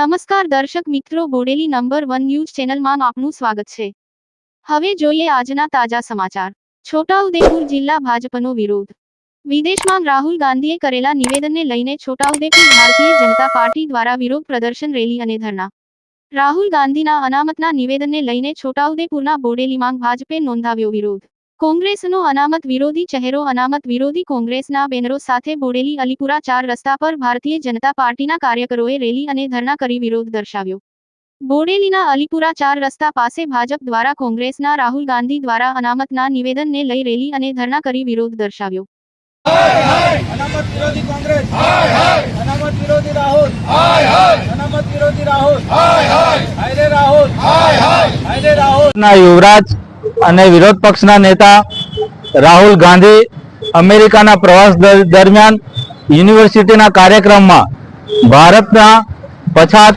નમસ્કાર દર્શક મિત્રો બોડેલી નંબર વન ન્યૂઝ ચેનલમાં આપનું સ્વાગત છે. હવે જોઈએ આજના તાજા સમાચાર. છોટાઉદેપુર જિલ્લા ભાજપનો વિરોધ. વિદેશમાં રાહુલ ગાંધીએ કરેલા નિવેદનને લઈને છોટાઉદેપુર ભારતીય જનતા પાર્ટી દ્વારા વિરોધ પ્રદર્શન રેલી અને ધરણા. રાહુલ ગાંધીના અનામતના નિવેદનને લઈને છોટાઉદેપુરના બોડેલીમાં ભાજપે નોંધાવ્યો વિરોધ. કોંગ્રેસનો અનામત વિરોધી ચહેરો અનામત વિરોધી કોંગ્રેસના બેનરો સાથે બોડેલી અલીપુરા ચાર રસ્તા પર ભારતીય જનતા પાર્ટીના કાર્યકરોએ રેલી અને ધરણા કરી વિરોધ દર્શાવ્યો. બોડેલીના અલીપુરા ચાર રસ્તા પાસે ભાજપ દ્વારા કોંગ્રેસના રાહુલ ગાંધી દ્વારા અનામતના નિવેદનને લઈ રેલી અને ધરણા કરી વિરોધ દર્શાવ્યો. અનામત વિરોધી કોંગ્રેસ. અનામત વિરોધી રાહુલ. અનામત વિરોધી રાહુલ. રાહુલ. રાહુલ. ના યુવરાજ અને વિરોધ પક્ષના નેતા રાહુલ ગાંધી અમેરિકાના પ્રવાસ દરમિયાન યુનિવર્સિટીના કાર્યક્રમમાં ભારતના પછાત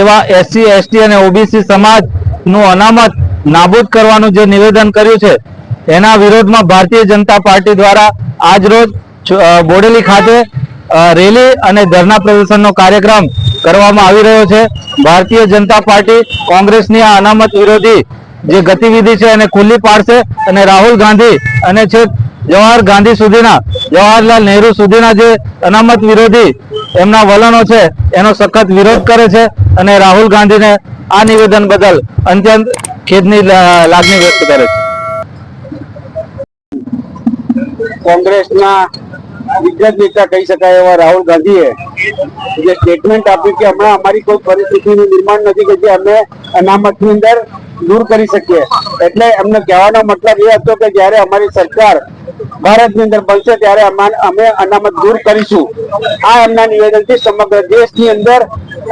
એવા એસસી, એસટી અને ઓબીસી સમાજનું અનામત નાબૂદ કરવાનું જે નિવેદન કર્યું છે, એના વિરોધમાં ભારતીય જનતા પાર્ટી દ્વારા આજરોજ રોજ બોડેલી ખાતે રેલી અને ધરના પ્રદર્શનનો કાર્યક્રમ કરવામાં આવી રહ્યો છે. ભારતીય જનતા પાર્ટી કોંગ્રેસની આ અનામત વિરોધી જે ગતિવિધિ છે એને ખુલ્લી પાડશે અને રાહુલ ગાંધી અને છેક જવાહર ગાંધી સુધીના, જવાહરલાલ નહેરુ સુધીના જે અનામત વિરોધી એમના વલણો છે, એનો સખત વિરોધ કરે છે અને રાહુલ ગાંધીને આ નિવેદન બદલ અત્યંત ખેદની લાગણી વ્યક્ત કરે છે. કોંગ્રેસના વિજ્ઞાન નેતા કહી શકાય એવા રાહુલ ગાંધીએ જે સ્ટેટમેન્ટ આપ્યું કે હમણાં અમારી કોઈ પરિસ્થિતિનું નિર્માણ નથી કે જે અમે અનામતની અંદર દૂર કરી શકીએ. એટલે એમને કહેવાનો મતલબ એ હતો કે જ્યારે અમારી સરકાર ભારતની અંદર બનશે ત્યારે અમે અનામત દૂર કરીશું. આ એમના નિવેદનથી સમગ્ર દેશની અંદર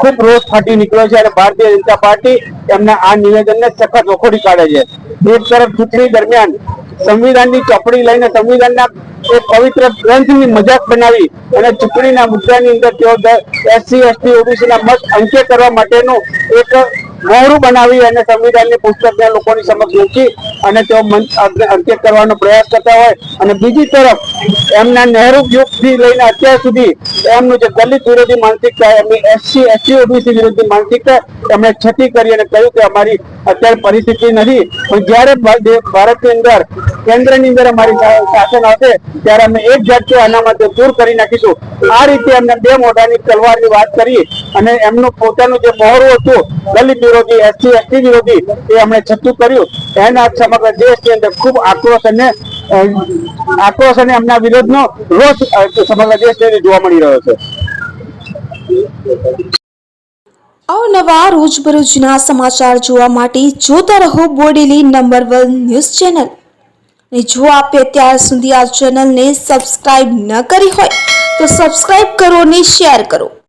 ખૂબ રોષ ફાટી નીકળ્યો છે અને ભારતીય જનતા પાર્ટી એમના આ નિવેદનને સખત વખોડી કાઢે છે. એક તરફ ચૂંટણી દરમિયાન સંવિધાનની ચોપડી લઈને સંવિધાનના એક પવિત્ર ગ્રંથની મજાક બનાવી અને ચૂંટણીના મુદ્દાની અંદર તેઓ એસસી, એસટી ઓબીસી ના મત અંકે કરવા માટેનું એક મોહરું બનાવી અને સંવિધાનની પુસ્તકને લોકોની સમક્ષ મૂકી અને તેઓ અંકે કરવાનો પ્રયાસ કરતા હોય. અને બીજી તરફ, એમના નહેરુ યુગથી લઈને અત્યાર સુધી એમનું જે દલિત વિરોધી માનસિકતા એમની એસસી એસસી ઓબીસી વિરોધી માનસિકતા એમણે છતી કરી અને કહ્યું કે અમારી અત્યારે પરિસ્થિતિ નથી. પણ જ્યારે ભારતની અંદર, કેન્દ્રની અંદર અમારી શાસન આવશે, ત્યારે અમે એક જાત અનામત દૂર કરી નાખીશું. આ રીતે એમને બે મોઢાની તલવારની વાત કરી અને એમનું પોતાનું જે મોહરું હતું, દલિત વિરોધી એસસી એસટી વિરોધી, એ એમણે છતું કર્યું. એના સમગ્ર દેશની અંદર ખૂબ આક્રોશ અને આક્રોશ અને એમના વિરોધનો રોષ સમગ્ર દેશની અંદર જોવા મળી રહ્યો છે. અવનવા રોજબરોજના સમાચાર જોવા માટે જોતા રહો Bodeli number one news channel. ને જો આપે અત્યાર સુધી આ ચેનલને સબસ્ક્રાઇબ ન કરી હોય, તો સબસ્ક્રાઇબ કરો ને શેર કરો.